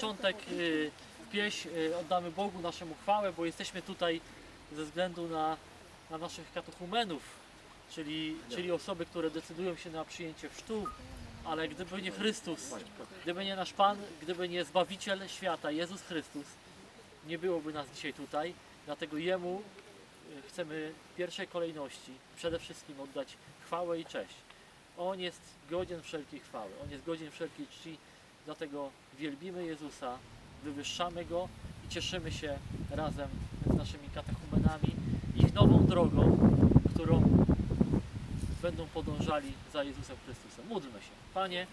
początek y, pieśń y, oddamy Bogu naszemu chwałę, bo jesteśmy tutaj ze względu na, na naszych katechumenów, czyli, czyli osoby, które decydują się na przyjęcie chrztu, ale gdyby nie Chrystus, gdyby nie nasz Pan, gdyby nie Zbawiciel świata, Jezus Chrystus, nie byłoby nas dzisiaj tutaj, dlatego Jemu y, chcemy w pierwszej kolejności przede wszystkim oddać chwałę i cześć. On jest godzien wszelkiej chwały, On jest godzien wszelkiej czci, dlatego wielbimy Jezusa, wywyższamy Go i cieszymy się razem z naszymi katechumenami ich nową drogą, którą będą podążali za Jezusem Chrystusem. Módlmy się. Panie,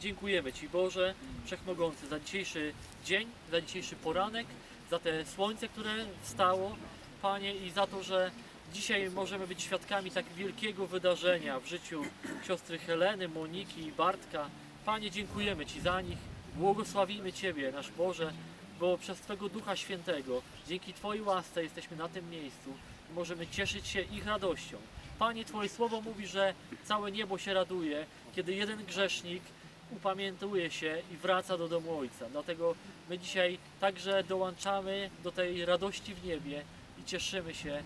dziękujemy Ci Boże Wszechmogący za dzisiejszy dzień, za dzisiejszy poranek, za te słońce, które wstało, Panie, i za to, że dzisiaj możemy być świadkami tak wielkiego wydarzenia w życiu siostry Heleny, Moniki i Bartka. Panie, dziękujemy Ci za nich, błogosławimy Ciebie, nasz Boże, bo przez Twego Ducha Świętego, dzięki Twojej łasce jesteśmy na tym miejscu i możemy cieszyć się ich radością. Panie, Twoje słowo mówi, że całe niebo się raduje, kiedy jeden grzesznik upamiętuje się i wraca do domu Ojca. Dlatego my dzisiaj także dołączamy do tej radości w niebie i cieszymy się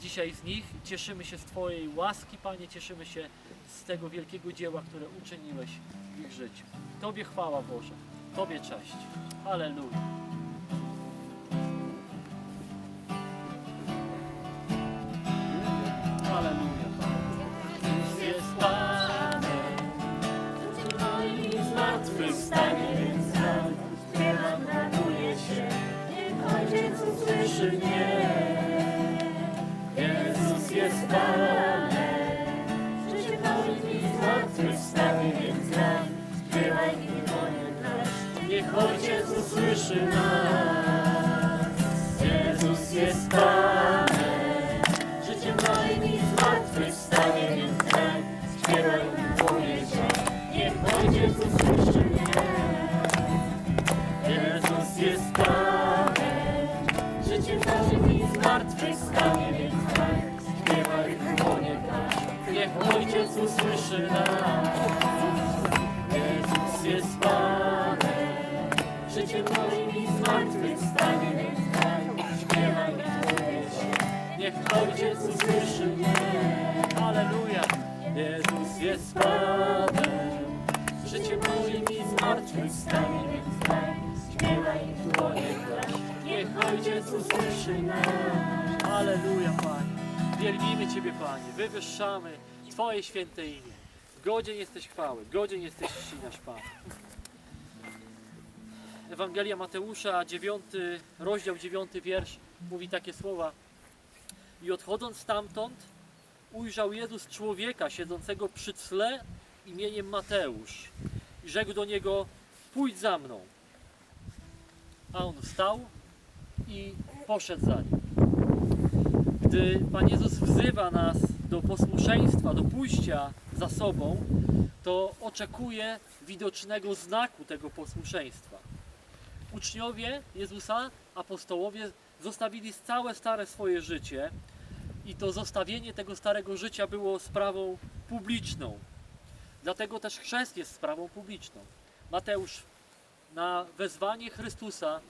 dzisiaj z nich, cieszymy się z Twojej łaski, Panie, cieszymy się z tego wielkiego dzieła, które uczyniłeś w ich życiu. Tobie chwała Boże, Tobie cześć. Halleluja. Ojciec usłyszy nas. Halleluja, Panie. Wielbimy Ciebie, Panie. Wywyższamy Twoje święte imię. Godzien jesteś chwały, godzien jesteś czci, nasz Pan. Ewangelia Mateusza, 9 rozdział, 9 wiersz mówi takie słowa. I odchodząc stamtąd, ujrzał Jezus człowieka siedzącego przy tle imieniem Mateusz. I rzekł do niego, pójdź za mną. A on wstał i poszedł za nim. Gdy Pan Jezus wzywa nas do posłuszeństwa, do pójścia za sobą, to oczekuje widocznego znaku tego posłuszeństwa. Uczniowie Jezusa, apostołowie, zostawili całe stare swoje życie i to zostawienie tego starego życia było sprawą publiczną. Dlatego też chrzest jest sprawą publiczną. Mateusz na wezwanie Chrystusa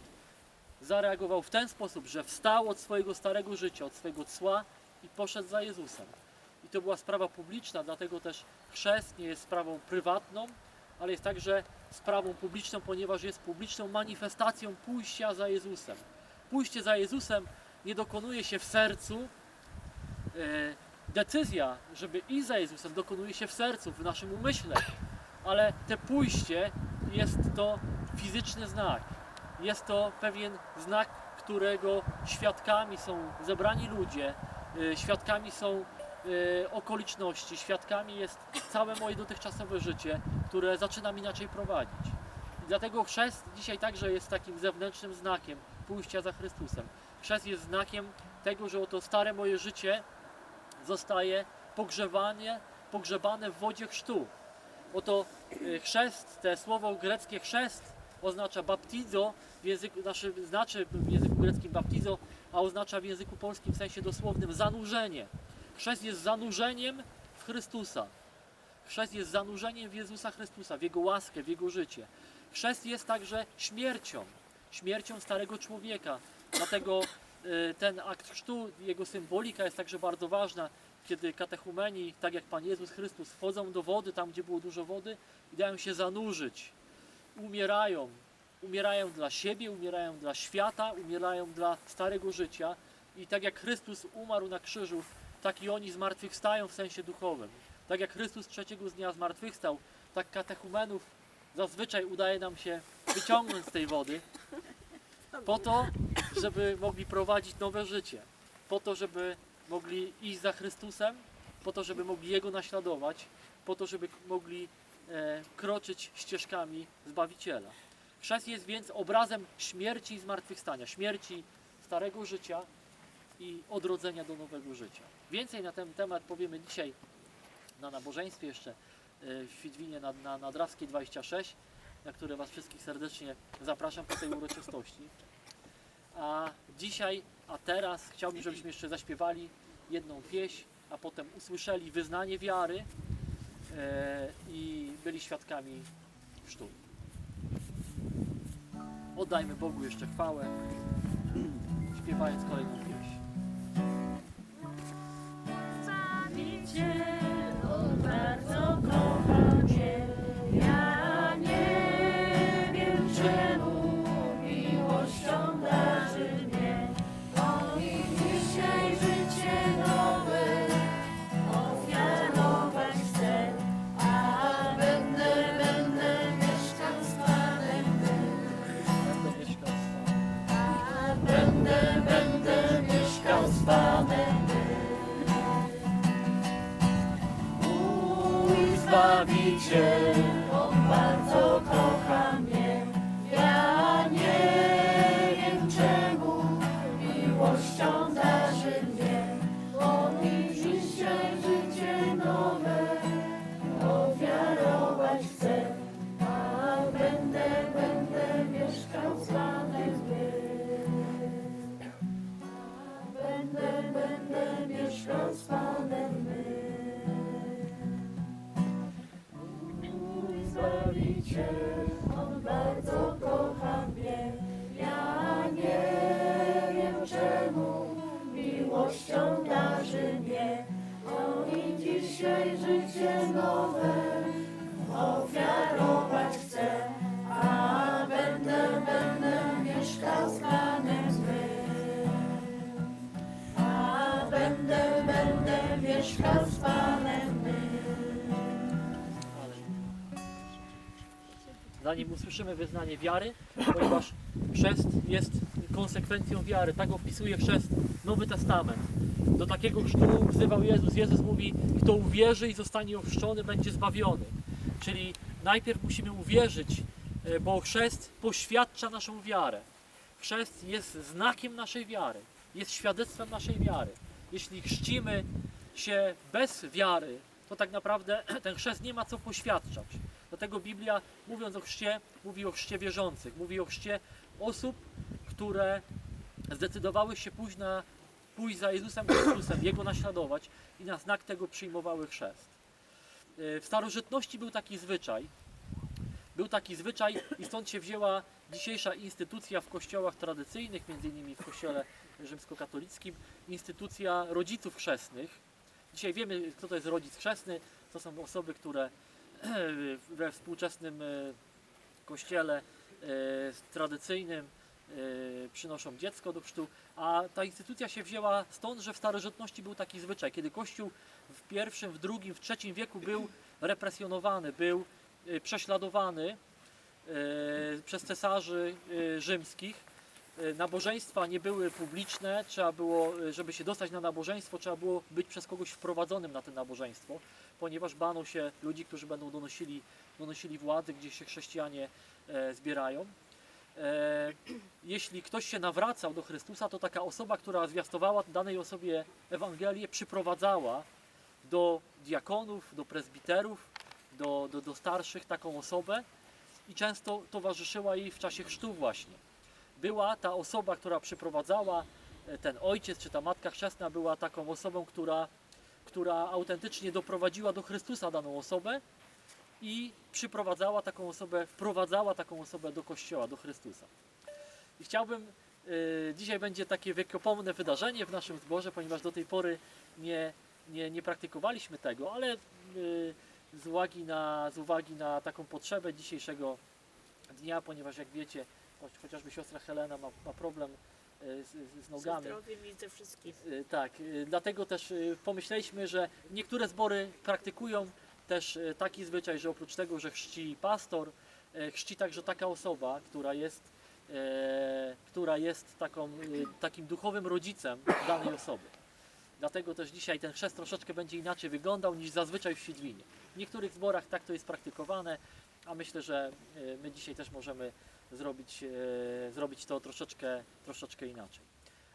zareagował w ten sposób, że wstał od swojego starego życia, od swojego cła i poszedł za Jezusem. I to była sprawa publiczna, dlatego też chrzest nie jest sprawą prywatną, ale jest także sprawą publiczną, ponieważ jest publiczną manifestacją pójścia za Jezusem. Pójście za Jezusem nie dokonuje się w sercu. E, decyzja, żeby iść za Jezusem, dokonuje się w sercu, w naszym umyśle, ale te pójście jest to fizyczny znak. Jest to pewien znak, którego świadkami są zebrani ludzie, y, świadkami są y, okoliczności, świadkami jest całe moje dotychczasowe życie, które zaczynam inaczej prowadzić. I dlatego chrzest dzisiaj także jest takim zewnętrznym znakiem pójścia za Chrystusem. Chrzest jest znakiem tego, że oto stare moje życie zostaje pogrzewanie, pogrzebane w wodzie chrztu. Oto y, chrzest, te słowo greckie chrzest oznacza baptizo, w języku, znaczy, znaczy w języku greckim baptizo, a oznacza w języku polskim w sensie dosłownym zanurzenie. Chrzest jest zanurzeniem w Chrystusa. Chrzest jest zanurzeniem w Jezusa Chrystusa, w Jego łaskę, w Jego życie. Chrzest jest także śmiercią, śmiercią starego człowieka. Dlatego y, ten akt chrztu, jego symbolika jest także bardzo ważna, kiedy katechumeni, tak jak Pan Jezus Chrystus, wchodzą do wody, tam gdzie było dużo wody i dają się zanurzyć. Umierają. Umierają dla siebie, umierają dla świata, umierają dla starego życia. I tak jak Chrystus umarł na krzyżu, tak i oni zmartwychwstają w sensie duchowym. Tak jak Chrystus trzeciego dnia zmartwychwstał, tak katechumenów zazwyczaj udaje nam się wyciągnąć z tej wody po to, żeby mogli prowadzić nowe życie, po to, żeby mogli iść za Chrystusem, po to, żeby mogli Jego naśladować, po to, żeby mogli kroczyć ścieżkami Zbawiciela. Chrzest jest więc obrazem śmierci i zmartwychwstania, śmierci starego życia i odrodzenia do nowego życia. Więcej na ten temat powiemy dzisiaj na nabożeństwie jeszcze e, w Świdwinie na, na, na Drawskiej 26, na które Was wszystkich serdecznie zapraszam po tej uroczystości. A dzisiaj, a teraz chciałbym, żebyśmy jeszcze zaśpiewali jedną pieśń, a potem usłyszeli wyznanie wiary e, i byli świadkami chrztu. Oddajmy Bogu jeszcze chwałę, śpiewając kolejną pieśń. Zbawicielu, Zbawiciel, będę mieszkał z Panem. Zanim usłyszymy wyznanie wiary, ponieważ chrzest jest konsekwencją wiary. Tak opisuje chrzest Nowy Testament. Do takiego chrztu wzywał Jezus. Jezus mówi, kto uwierzy i zostanie ochrzczony, będzie zbawiony. Czyli najpierw musimy uwierzyć, e, bo chrzest poświadcza naszą wiarę. Chrzest jest znakiem naszej wiary, jest świadectwem naszej wiary. Jeśli chrzcimy się bez wiary, to tak naprawdę ten chrzest nie ma co poświadczać. Dlatego Biblia, mówiąc o chrzcie, mówi o chrzcie wierzących, mówi o chrzcie osób, które zdecydowały się pójść, na, pójść za Jezusem Chrystusem, Jego naśladować i na znak tego przyjmowały chrzest. W starożytności był taki zwyczaj, był taki zwyczaj i stąd się wzięła dzisiejsza instytucja w kościołach tradycyjnych, między innymi w kościele rzymskokatolickim, instytucja rodziców chrzestnych. Dzisiaj wiemy, kto to jest rodzic chrzestny. To są osoby, które we współczesnym e, kościele e, tradycyjnym e, przynoszą dziecko do chrztu, a ta instytucja się wzięła stąd, że w starożytności był taki zwyczaj, kiedy Kościół w pierwszym, w drugim, w trzecim wieku był represjonowany, był prześladowany przez cesarzy rzymskich. E, Nabożeństwa nie były publiczne, trzeba było, e, żeby się dostać na nabożeństwo, trzeba było być przez kogoś wprowadzonym na to nabożeństwo, ponieważ bano się ludzi, którzy będą donosili, donosili władzy, gdzie się chrześcijanie e, zbierają. E, jeśli ktoś się nawracał do Chrystusa, to taka osoba, która zwiastowała danej osobie Ewangelię, przyprowadzała do diakonów, do prezbiterów, do, do, do starszych taką osobę i często towarzyszyła jej w czasie chrztu właśnie. Była ta osoba, która przyprowadzała, e, ten ojciec czy ta matka chrzestna była taką osobą, która, która autentycznie doprowadziła do Chrystusa daną osobę i przyprowadzała taką osobę, wprowadzała taką osobę do Kościoła, do Chrystusa. I chciałbym, y, dzisiaj będzie takie wiekopomne wydarzenie w naszym zborze, ponieważ do tej pory nie, nie, nie praktykowaliśmy tego, ale y, z uwagi, na, z uwagi na taką potrzebę dzisiejszego dnia, ponieważ jak wiecie, choć, chociażby siostra Helena ma, ma problem y, z, z- nogami. zdrowiem i ze wszystkim. Y, Tak, y, dlatego też pomyśleliśmy, że niektóre zbory praktykują też taki zwyczaj, że oprócz tego, że chrzci pastor, chrzci także taka osoba, która jest, e, która jest taką, takim duchowym rodzicem danej osoby. Dlatego też dzisiaj ten chrzest troszeczkę będzie inaczej wyglądał niż zazwyczaj w Świdwinie. W niektórych zborach tak to jest praktykowane, a myślę, że my dzisiaj też możemy zrobić, e, zrobić to troszeczkę, troszeczkę inaczej.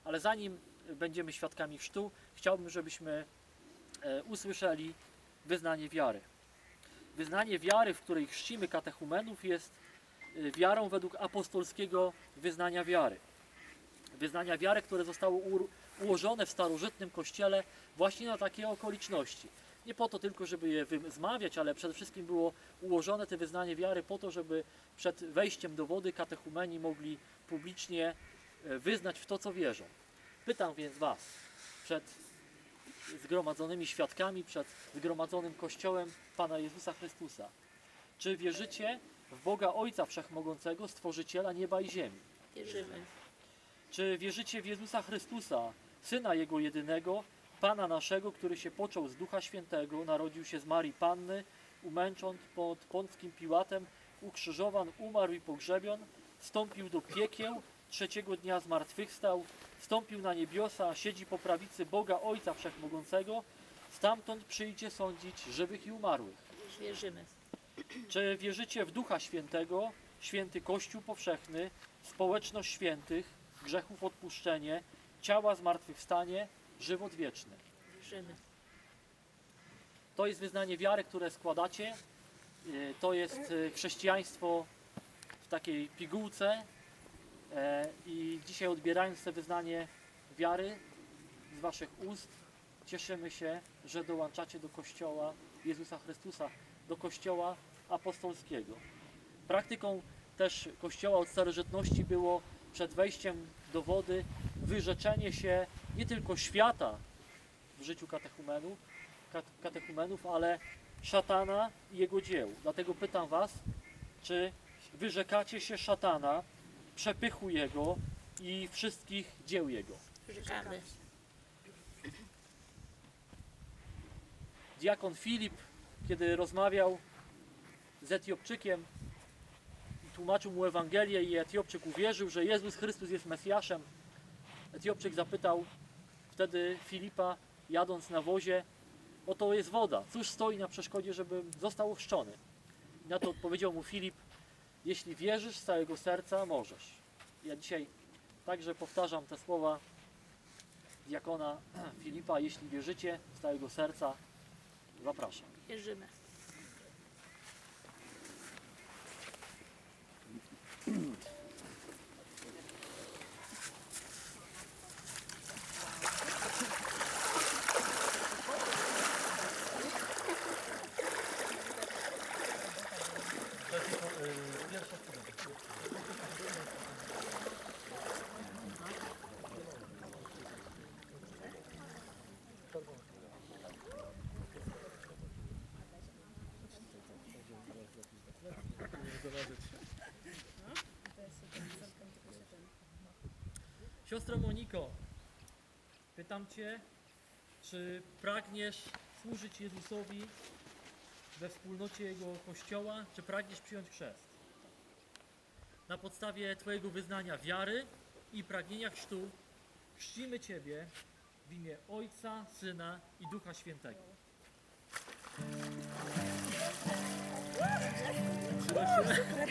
Ale zanim będziemy świadkami chrztu, chciałbym, żebyśmy e, usłyszeli wyznanie wiary. Wyznanie wiary, w której chrzcimy katechumenów, jest e, wiarą według apostolskiego wyznania wiary. Wyznania wiary, które zostało ułożone w starożytnym kościele właśnie na takie okoliczności. Nie po to tylko, żeby je zmawiać, ale przede wszystkim było ułożone te wyznanie wiary po to, żeby przed wejściem do wody katechumeni mogli publicznie e, wyznać w to, co wierzą. Pytam więc Was przed zgromadzonymi świadkami, przed zgromadzonym Kościołem Pana Jezusa Chrystusa. Czy wierzycie w Boga Ojca Wszechmogącego, Stworzyciela nieba i ziemi? Wierzymy. Czy wierzycie w Jezusa Chrystusa, Syna Jego jedynego, Pana naszego, który się począł z Ducha Świętego, narodził się z Marii Panny, umęczon pod Pąckim Piłatem, ukrzyżowan, umarł i pogrzebion, wstąpił do piekieł, trzeciego dnia zmartwychwstał, wstąpił na niebiosa, siedzi po prawicy Boga Ojca Wszechmogącego, stamtąd przyjdzie sądzić żywych i umarłych. Wierzymy. Czy wierzycie w Ducha Świętego, święty Kościół powszechny, społeczność świętych, grzechów odpuszczenie, ciała zmartwychwstanie, żywot wieczny? Wierzymy. To jest wyznanie wiary, które składacie. Y, To jest y, chrześcijaństwo w takiej pigułce. E, I dzisiaj odbierając to wyznanie wiary z Waszych ust, cieszymy się, że dołączacie do Kościoła Jezusa Chrystusa, do Kościoła apostolskiego. Praktyką też Kościoła od starożytności było przed wejściem do wody wyrzeczenie się nie tylko świata w życiu katechumenów, kat- katechumenów, ale szatana i jego dzieł. Dlatego pytam Was, czy wyrzekacie się szatana, przepychu jego i wszystkich dzieł jego? Wyrzekamy. Diakon Filip, kiedy rozmawiał z Etiopczykiem i tłumaczył mu Ewangelię i Etiopczyk uwierzył, że Jezus Chrystus jest Mesjaszem, Etiopczyk zapytał wtedy Filipa, jadąc na wozie, oto jest woda, cóż stoi na przeszkodzie, żebym został ochrzczony? I na to odpowiedział mu Filip, jeśli wierzysz z całego serca, możesz. Ja dzisiaj także powtarzam te słowa diakona Filipa, jeśli wierzycie z całego serca, zapraszam. Wierzymy. Siostro Moniko, pytam Cię, czy pragniesz służyć Jezusowi we wspólnocie Jego Kościoła, czy pragniesz przyjąć chrzest? Na podstawie Twojego wyznania wiary i pragnienia chrztu chrzcimy Ciebie w imię Ojca, Syna i Ducha Świętego. Oh, super.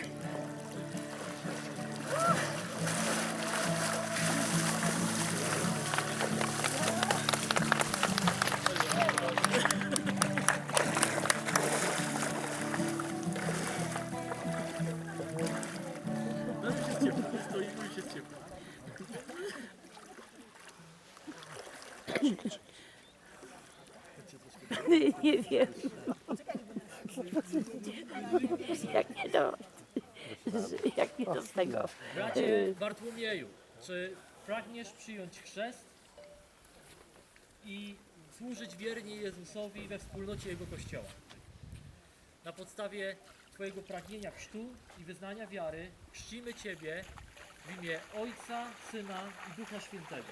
Tego. Bracie Bartłomieju, czy pragniesz przyjąć chrzest i służyć wiernie Jezusowi we wspólnocie Jego Kościoła? Na podstawie Twojego pragnienia chrztu i wyznania wiary chrzcimy Ciebie w imię Ojca, Syna i Ducha Świętego.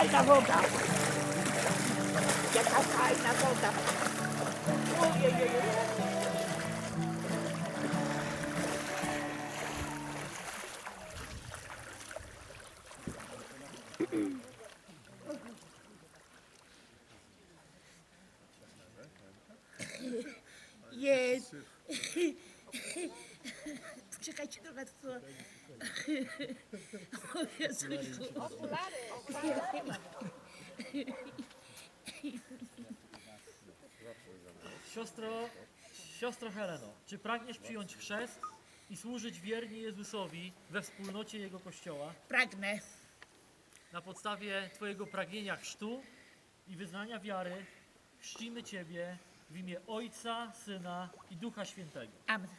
Fajna woda. Jaka fajna woda. Ojej, Jest. Poczekajcie trochę, to... O Jezusiu. Siostro, siostro Heleno, czy pragniesz przyjąć chrzest i służyć wiernie Jezusowi we wspólnocie Jego Kościoła? Pragnę. Na podstawie Twojego pragnienia chrztu i wyznania wiary chrzcimy Ciebie w imię Ojca, Syna i Ducha Świętego. Amen.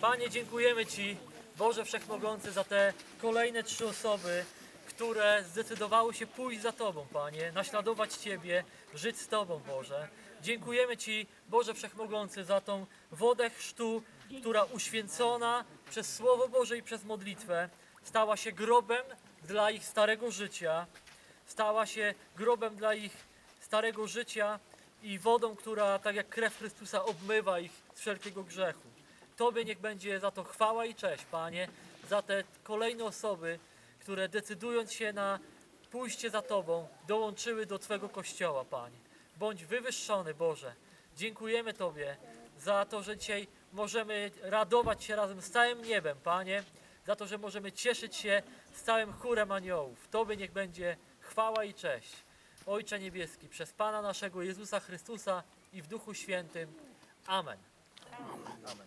Panie, dziękujemy Ci, Boże Wszechmogący, za te kolejne trzy osoby, które zdecydowały się pójść za Tobą, Panie, naśladować Ciebie, żyć z Tobą, Boże. Dziękujemy Ci, Boże Wszechmogący, za tą wodę chrztu, która uświęcona przez Słowo Boże i przez modlitwę stała się grobem dla ich starego życia, stała się grobem dla ich starego życia i wodą, która tak jak krew Chrystusa obmywa ich z wszelkiego grzechu. Tobie niech będzie za to chwała i cześć, Panie, za te kolejne osoby, które decydując się na pójście za Tobą, dołączyły do Twego Kościoła, Panie. Bądź wywyższony, Boże. Dziękujemy Tobie za to, że dzisiaj możemy radować się razem z całym niebem, Panie, za to, że możemy cieszyć się z całym chórem aniołów. Tobie niech będzie chwała i cześć. Ojcze Niebieski, przez Pana naszego Jezusa Chrystusa i w Duchu Świętym. Amen. Amen.